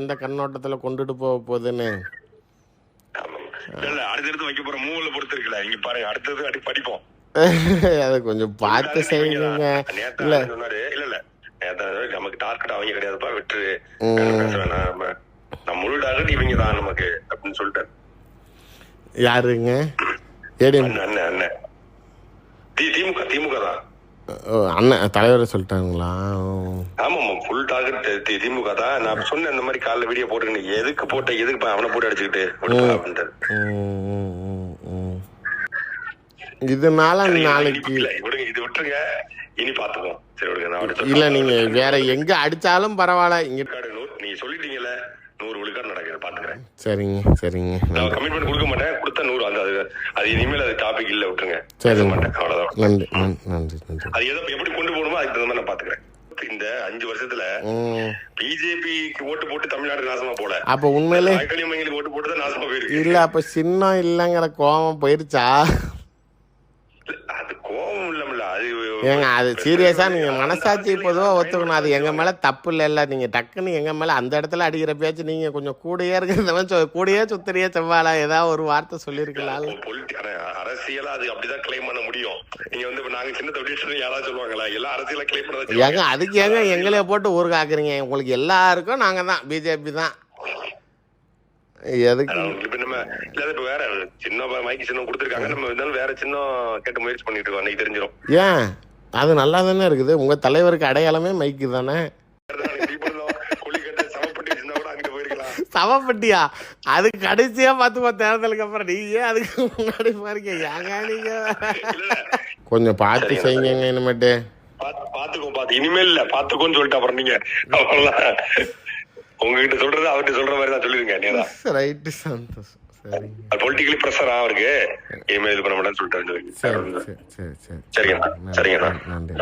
இந்த கண்ணோட்டத்துல கொண்டுட்டு போக போகுதுன்னு. இல்ல அடுத்தடுத்து வைக்க போற மூவில பொறுத்து இருக்குல்ல இங்க பாருங்க அடுத்தது அடி படிப்போம். அதை கொஞ்சம் பார்த்து செய்யுங்க. இல்ல. இல்ல இல்ல. நமக்கு டார்கெட் அவங்க கிடையாதுப்பா வேணாம். நம்ம முழு டார்கெட் இவங்க தான் நமக்கு அப்படின்னு சொல்லிட்டாரு யாருங்க? ஏடிஎம். அண்ணன் அண்ணன் திமுக திமுக தான். அண்ணன் தலைவரை சொல்லிட்டாங்களா. ஆமாமா ஃபுல் டார்கெட் திமுக தான். நான் சொன்னேன் இந்த மாதிரி காலைல வீடியோ போட்டுருக்கேன் எதுக்கு போட்ட எதுக்கு அவனை போட்டு அடிச்சுக்கிட்டு. இதனால நாளைக்கு இல்ல விடுங்க இது விட்டுருங்க. இனி பாத்துக்குவோம் சரி விடுங்க நான் இல்ல. நீங்க வேற எங்க அடிச்சாலும் பரவாயில்ல. இங்க நீங்க சொல்லிட்டீங்கல்ல பாத்துக்கிறேன். சரிங்க சரிங்க. நான் கமிட்மெண்ட் கொடுக்க மாட்டேன். கொடுத்தா நூறு அந்த அது அது இனிமேல் அது டாபிக் இல்ல விட்டுருங்க. சரி. மாட்டேன் அவ்வளவுதான். நன்றி நன்றி அது எதை எப்படி கொண்டு போகணுமோ அதுக்கு தகுந்த மாதிரி நான் பாத்துக்கிறேன். இந்த அஞ்சு வருஷத்துல. பிஜேபிக்கு ஓட்டு போட்டு தமிழ்நாடு நாசமா போல. அப்ப உண்மையிலே ஓட்டு போட்டு தான் நாசமா போயிருக்கு. இல்ல அப்ப சின்னம் இல்லைங்கிற கோபம் போயிருச்சா? கோபம் இல்லம்ல. அது ஏங்க அது சீரியஸா நீங்க மனசாட்சி பொதுவா ஒத்துக்கணும். அது எங்க மேல தப்பு இல்ல நீங்க டக்குன்னு எங்க மேல அந்த இடத்துல அடிக்கிற பேச்சு நீங்க கொஞ்சம் கூடயே இருக்கிறதவன் சொ- கூடயே சுத்தறியே செவ்வாழா. ஏதாவது ஒரு வார்த்தை சொல்லியிருக்கலாம் பொலிட்டி அரசியலா அது அப்படிதான் கிளைம் பண்ண முடியும். நீங்க வந்து நாங்க சின்ன தொழில் யாராவது சொல்லுவாங்களா? எல்லாம் அரசியலா கிளைம் பண்ணதான் ஏங்க அதுக்கு ஏங்க எங்களே போட்டு ஊருக்கு ஆக்குறீங்க உங்களுக்கு எல்லாருக்கும் நாங்க தான். பிஜேபி தான். எதுக்கு? நம்ம இல்ல இப்ப வேற சின்ன மைக்கு சின்னம் கொடுத்துருக்காங்க. நம்ம இருந்தாலும் வேற சின்னம் கேட்டு முயற்சி பண்ணிட்டு இருக்கோம் அன்னைக்கு தெரிஞ்சிடும் ஏன்? அது நல்லா தானே இருக்குது. உங்க தலைவருக்கு அடையாளமே மைக்கு தானே? சவப்பட்டியா? அது கடைசியா பார்த்துப்போ தேர்தலுக்கு அப்புறம் நீங்க ஏன் அதுக்கு முன்னாடி பாருங்க ஏங்க நீங்க? கொஞ்சம் பார்த்து செய்யுங்க இனிமேட்டு. பாத்து பாத்துக்கோ பாத்து. இனிமேல் இல்ல பாத்துக்கோன்னு சொல்லிட்டு அப்புறம் நீங்க. அவ்வளவுதான். உங்ககிட்ட சொல்றது அவர்கிட்ட சொல்ற மாதிரி தான் சொல்லிருங்க நேரா ரைட்டு சந்தோஷம் சரிங்க பொலிட்டிக்கலி ப்ரெஷரா அவருக்கு? இனிமேல் இது பண்ண மாட்டேன்னு சொல்லிட்டு சரி சரி சரி சரி சரிங்க சரிங்க நன்றி